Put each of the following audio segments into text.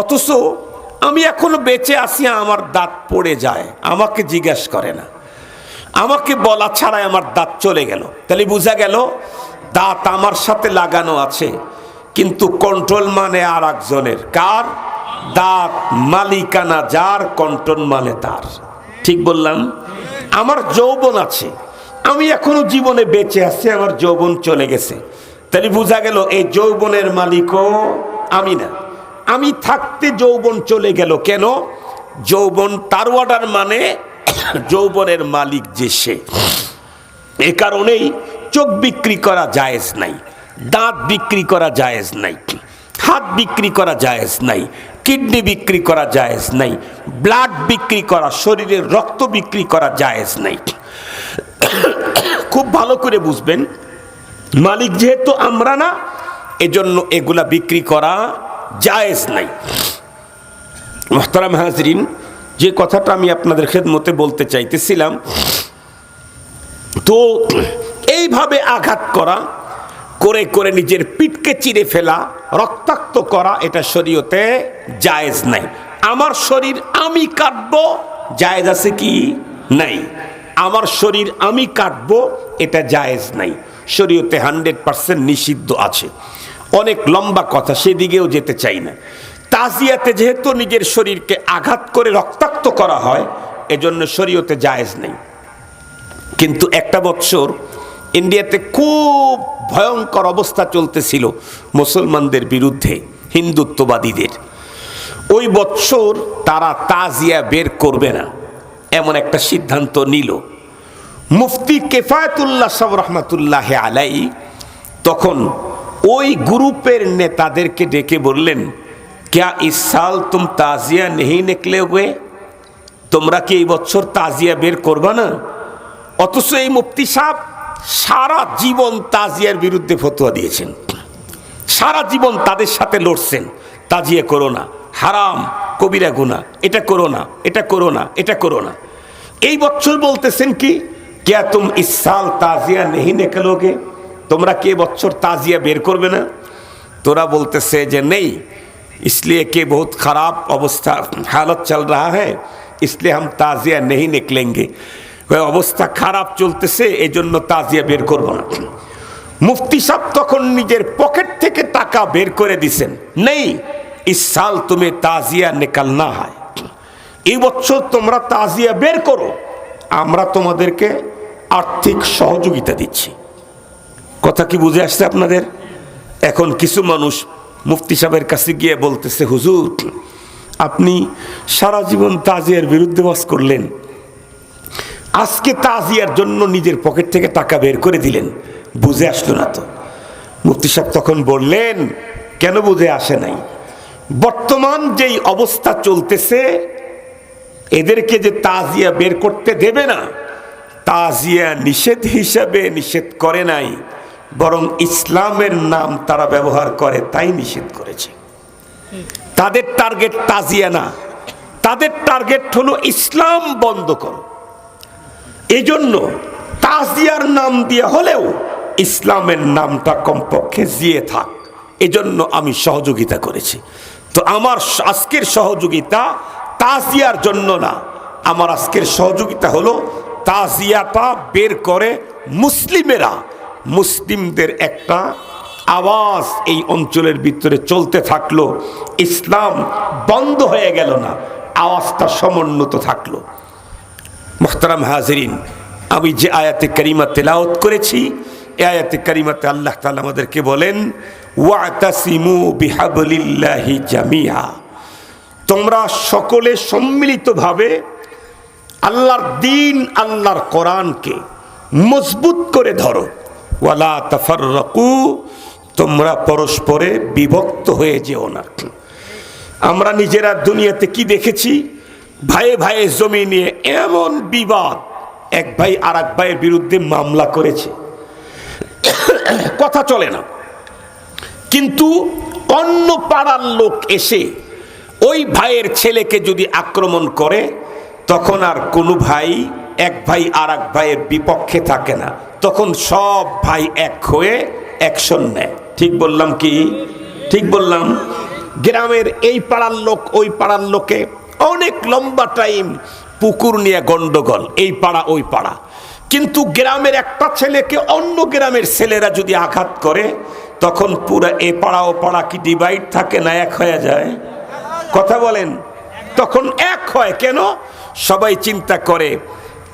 অথচ আমি এখনও বেঁচে আছি, আমার দাঁত পড়ে যায়, আমাকে জিজ্ঞাসা করে না। আমাকে বলা ছাড়াই আমার দাঁত চলে গেল। তাহলে বোঝা গেল, দাঁত আমার সাথে লাগানো আছে, কিন্তু কন্ট্রোল মানে আর একজনের। কার? দাঁত মালিকানা, যার কন্ট্রোল মানে তার। ঠিক বললাম? আমার যৌবন আছে, আমি এখনও জীবনে বেঁচে আছি, আমার যৌবন চলে গেছে। তাহলে বোঝা গেল, এই যৌবনের মালিকও আমি না। আমি থাকতে যৌবন চলে গেল কেন? যৌবন তার অর্ডার মানে যৌবনের মালিক যে সে। এ কারণেই চোখ বিক্রি করা জায়েজ নাই, দাঁত বিক্রি করা জায়েজ নাই, হাত বিক্রি করা জায়েজ নাই, কিডনি বিক্রি করা জায়েজ নাই ব্লাড বিক্রি করা, শরীরের রক্ত বিক্রি করা জায়েজ নাই। খুব ভালো করে বুঝবেন, মালিক যেহেতু আমরা না, এজন্য এগুলা বিক্রি করা জায়েজ নাই। মোহতারাম হাজরিন, যে কথাটা আমি আপনাদের খেদমতে বলতে চাইতেছিলাম, তো এইভাবে আঘাত করা, করে করে নিজের পিঠকে চিরে ফেলা, রক্তাক্ত করা, এটা শরীয়তে জায়েজ নাই। আমার শরীর আমি কাটবো, জায়েজ আছে কি? নাই। আমার শরীর আমি কাটবো, এটা জায়েজ নাই। শরীয়তে হান্ড্রেড পার্সেন্ট নিষিদ্ধ আছে। অনেক লম্বা কথা, সেদিকেও যেতে চাই না। তাজিয়াতে যেহেতু নিজের শরীরকে আঘাত করে রক্তাক্ত করা হয়, এজন্য শরীয়তে জায়েজ নেই। কিন্তু একটা বৎসর ইন্ডিয়াতে খুব ভয়ঙ্কর অবস্থা চলতেছিল মুসলমানদের বিরুদ্ধে, হিন্দুত্ববাদীদের। ওই বৎসর তারা তাজিয়া বের করবে না, এমন একটা সিদ্ধান্ত নিল। মুফতি কেফায়তুল্লাহ সাহ রহমতুল্লাহ আলাই তখন ওই গ্রুপের নেতাদেরকে ডেকে বললেন, ক্যা ইস সাল তুম তাজিয়া নেই নেকলে হুয়ে? তোমরা কি এই বছর তাজিয়া বের করবা না? অথচ এই মুফতি সাহেব সারা জীবন তাজিয়ার বিরুদ্ধে ফতোয়া দিয়েছেন। সারা জীবন তাদের সাথে লড়ছেন। তাজিয়া করো না। হারাম, কবিরা গুনা এটা করো না, এটা করো না, এটা করো না। এই বছর বলতেছেন কি, ক্যা তুম ইসাল তাজিয়া নেহি নিকলোগে তোমরা কে বছর তাজিয়া বের করবে না তোরা বলতেছে যে নেই इसलिए कि बहुत ख़राब अवस्था हालत चल रहा है इसलिए हम ताज़िया नहीं निकलेंगे ওই অবস্থা খারাপ চলতেছে এই জন্য তাজিয়া বের করব না মুফতি সাহেব তখন নিজের পকেট থেকে টাকা বের করে দিছেন নেই ইস সাল তুমি তাজিয়া নিকালনা হয় এই বছর তোমরা তাজিয়া বের করো আমরা তোমাদেরকে আর্থিক সহযোগিতা দিচ্ছি কথা কি বুঝে আসছে আপনাদের? এখন কিছু মানুষ মুফতি সাহেবের কাছে গিয়ে বলতেছে, হুজুর, আপনি সারা জীবন তাজিয়ার বিরুদ্ধে বাস করলেন। আজকে তাজিয়ার জন্য নিজের পকেট থেকে টাকা বের করে দিলেন। বুঝে আসলো না তো। মুফতি সাহেব তখন বললেন, কেন বুঝে আসে নাই? বর্তমান যেই অবস্থা চলতেছে, এদেরকে যে তাজিয়া বের করতে দেবে না, তাজিয়া নিষেধ হিসাবে নিষেধ করে নাই। বরং ইসলামের নাম তারা ব্যবহার করে, তাই নিষেধ করেছে। তাদের টার্গেট তাজিয়া না। তাদের টার্গেট হলো ইসলাম বন্ধ করো। এজন্য তাজিয়ার নাম দিয়ে হলেও ইসলামের নামটা কমপক্ষে জিয়ে থাক। এজন্য আমি সহযোগিতা করেছি। তো আমার আজকের সহযোগিতা তাজিয়ার জন্য না। আমার আজকের সহযোগিতা হলো তাজিয়াটা বের করে মুসলিমেরা মুসলিমদের একটা আওয়াজ এই অঞ্চলের ভিতরে চলতে থাকল। ইসলাম বন্ধ হয়ে গেল না, আওয়াজটা সমুন্নত থাকল। মোহতারাম হাজরিন, আমি যে আয়াতে করিমা তেলাওত করেছি এ আয়াতে করিমাতে আল্লাহ তালা আমাদেরকে বলেন জামিয়া তোমরা সকলে সম্মিলিতভাবে আল্লাহর দিন, আল্লাহর কোরআনকে মজবুত করে ধরো। ওয়ালা তাফাররাকু, তোমরা পরস্পরে বিভক্ত হয়ে যেও না। আমরা নিজেরা দুনিয়াতে কি দেখেছি? ভাইয়ে ভাইয়ে জমি নিয়ে এমন বিবাদ। এক ভাই আর এক ভাইয়ের বিরুদ্ধে মামলা করেছে। কথা চলে না। কিন্তু অন্য পাড়ার লোক এসে ওই ভাইয়ের ছেলেকে যদি আক্রমণ করে, তখন আর কোনো ভাই, এক ভাই আর এক ভাইয়ের বিপক্ষে থাকে না। তখন সব ভাই এক হয়ে অ্যাকশন নেয়। ঠিক বললাম কি? ঠিক বললাম, গ্রামের এই পাড়ার লোক, ওই পাড়ার লোকে অনেক লম্বা টাইম পুকুর নিয়ে গন্ডগোল, এই পাড়া, ওই পাড়া। কিন্তু গ্রামের একটা ছেলেকে অন্য গ্রামের ছেলেরা যদি আঘাত করে, তখন পুরো এ পাড়া, ও পাড়া কি ডিভাইড থাকে না এক হয়ে যায়? কথা বলেন। তখন এক হয়। কেন? সবাই চিন্তা করে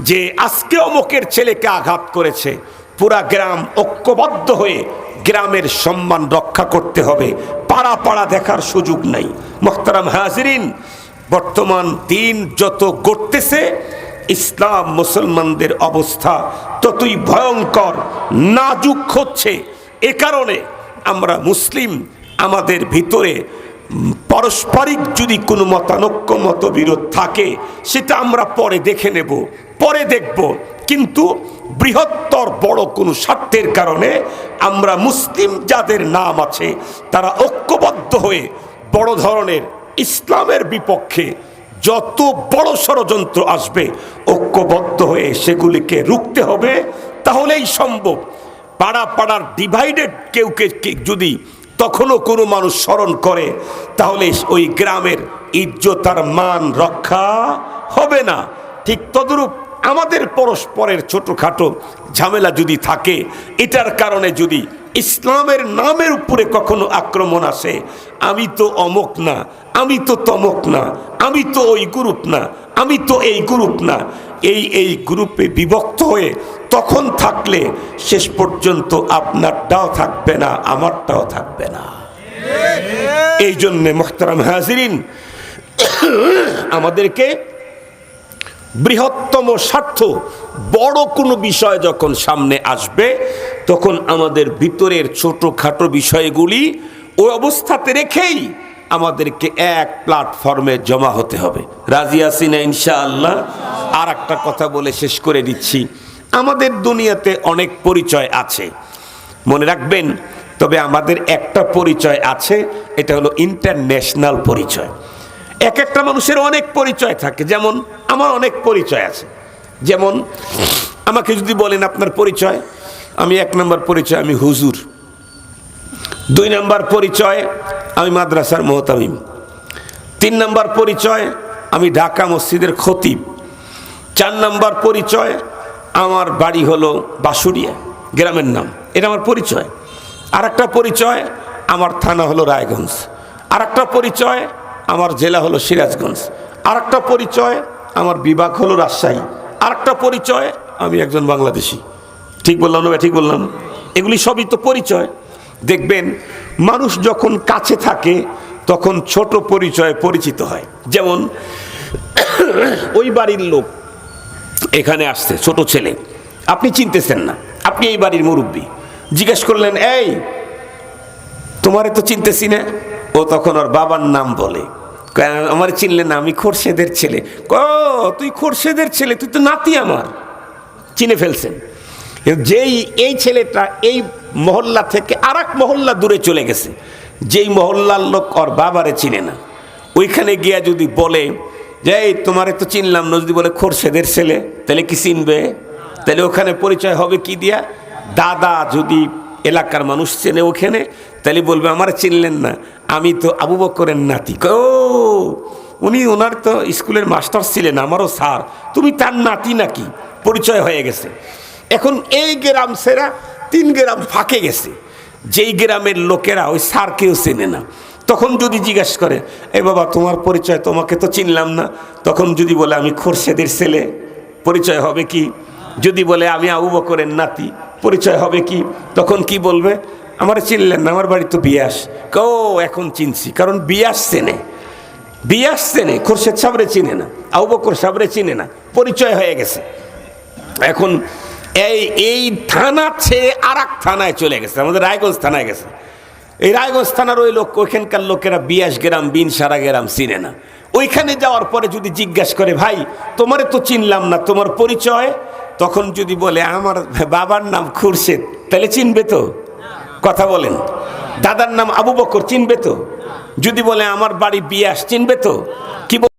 যে আজকে অমুকের ছেলেকে আঘাত করেছে, পুরা গ্রাম ঐক্যবদ্ধ হয়ে গ্রামের সম্মান রক্ষা করতে হবে। পাড়া পাড়া দেখার সুযোগ নাই। মোখতারাম হাজরিন, বর্তমান দিন যত গড়তেছে, ইসলাম মুসলমানদের অবস্থা ততই ভয়ঙ্কর, নাজুক হচ্ছে। এ কারণে আমরা মুসলিম, আমাদের ভিতরে পারস্পরিক যদি কোনো মতানৈক্য, মতবিরোধ থাকে, সেটা আমরা পরে দেখে নেব, পরে দেখব। কিন্তু বৃহত্তর বড় কোনো স্বার্থের কারণে আমরা মুসলিম যাদের নাম আছে, তারা ঐক্যবদ্ধ হয়ে বড় ধরনের ইসলামের বিপক্ষে যত বড় ষড়যন্ত্র আসবে, ঐক্যবদ্ধ হয়ে সেগুলিকে রুখতে হবে। তাহলেই সম্ভব। পাড়া পাড়ার ডিভাইডেড কেউ যদি তখনও কোনো মানুষ স্মরণ করে, তাহলে ওই গ্রামের ইজ্জত আর মান রক্ষা হবে না। ঠিক তদরূপ আমাদের পরস্পরের ছোটোখাটো ঝামেলা যদি থাকে, এটার কারণে যদি ইসলামের নামের উপরে কখনো আক্রমণ আসে। আমি তো অমক না, আমি তো তমক না, আমি তো ওই গ্রুপ না, আমি তো এই গ্রুপ না। এই এই গ্রুপে বিভক্ত হয়ে তখন থাকলে শেষ পর্যন্ত আপনারটাও থাকবে না, আমারটাও থাকবে না। এই জন্যে মোখতারাম হাজিরিন, আমাদেরকে বৃহত্তম স্বার্থ বড় কোনো বিষয় যখন সামনে আসবে, তখন আমাদের ভিতরের ছোটোখাটো বিষয়গুলি ওই অবস্থাতে রেখেই আমাদেরকে এক প্ল্যাটফর্মে জমা হতে হবে। রাজি আসিনা ইনশাআল্লাহ? আর একটা কথা বলে শেষ করে দিচ্ছি। আমাদের দুনিয়াতে অনেক পরিচয় আছে। মনে রাখবেন, তবে আমাদের একটা পরিচয় আছে, এটা হলো ইন্টারন্যাশনাল পরিচয়। এক একটা মানুষের অনেক পরিচয় থাকে, যেমন আমার অনেক পরিচয় আছে। যেমন, আমাকে যদি বলেন আপনার পরিচয়, আমি এক নম্বর পরিচয়, আমি হুজুর। দুই নম্বর পরিচয়, আমি মাদ্রাসার মোহতামিম। তিন নম্বর পরিচয়, আমি ঢাকা মসজিদের খতিব। চার নম্বর পরিচয়, আমার বাড়ি হলো বাসুরিয়া গ্রামের নাম। এটা আমার পরিচয়। আর একটা পরিচয়, আমার থানা হলো রায়গঞ্জ। আর একটা পরিচয়, আমার জেলা হলো সিরাজগঞ্জ। আর একটা পরিচয়, আমার বিভাগ হলো রাজশাহী। আর একটা পরিচয়, আমি একজন বাংলাদেশি। ঠিক বললাম না ঠিক বললাম এগুলি সবই তো পরিচয়। দেখবেন, মানুষ যখন কাছে থাকে, তখন ছোট পরিচয়ে পরিচিত হয়। যেমন, ওই বাড়ির লোক এখানে আসছে, ছোট ছেলে। আপনি চিনতেছেন না। আপনি এই বাড়ির মুরব্বী। জিজ্ঞেস করলেন, এই, তোমারে তো চিনতেছি না? ও তখন ওর বাবার নাম বলে। আমার চিনলে না? আমি খোরশেদের ছেলে। ক তুই খোরশেদের ছেলে, তুই তো নাতি আমার। চিনে ফেলছেন। যেই, এই ছেলেটা এই মহল্লা থেকে আর এক মহল্লা দূরে চলে গেছে। যেই মহল্লার লোক ওর বাবারে চিনে না। ওইখানে গিয়া যদি বলে যে, এই, তোমারে তো চিনলাম না। যদি বলে, খোরশেদের ছেলে? তাহলে কি চিনবে? তাহলে ওখানে পরিচয় হবে কি দিয়া? দাদা যদি এলাকার মানুষ চেনে ওখানে তাহলে বলবে, আমার চিনলেন না। আমি তো আবু বকরের নাতি। ও, উনি ওনার তো স্কুলের মাস্টার ছিলেন, আমারও স্যার। তুমি তার নাতি নাকি? পরিচয় হয়ে গেছে। এখন এই গ্রাম সেরা তিন গ্রাম ফাঁকে গেছে। যেই গ্রামের লোকেরা ওই স্যারকেও চেনে না। তখন যদি জিজ্ঞেস করে, এ বাবা, তোমার পরিচয় তোমাকে তো চিনলাম না। তখন যদি বলে, আমি খোরশেদের ছেলে। পরিচয় হবে কি? যদি বলে, আমি আবু বকরের নাতি। পরিচয় হবে কি? তখন কি বলবে? আমার চিনলেন না, আমার বাড়ি তো বিয়াস ও এখন চিনছি, কারণ বিয়াস চেনে বিয়াস চেনে খোরশেদ সাবরে চিনে না, আবু বকর সাবরে চিনে না, পরিচয় হয়ে গেছে। এখন এই এই থানা ছেড়ে আর থানায় চলে গেছে, আমাদের রায়গঞ্জ থানায় গেছে। এই রায়গঞ্জ থানার ওই লোক, ওইখানকার লোকেরা বিয়াস গ্রাম, বিন সারা গ্রাম চিনে না। ওইখানে যাওয়ার পরে যদি জিজ্ঞাসা করে, ভাই, তোমারে তো চিনলাম না, তোমার পরিচয়? তখন যদি বলে, আমার বাবার নাম খুরশেদ, তাহলে চিনবে তো। কথা বলেন। দাদার নাম আবু বকর, চিনবে তো? যদি বলে আমার বাড়ি বিয়াস, চিনবে তো? কি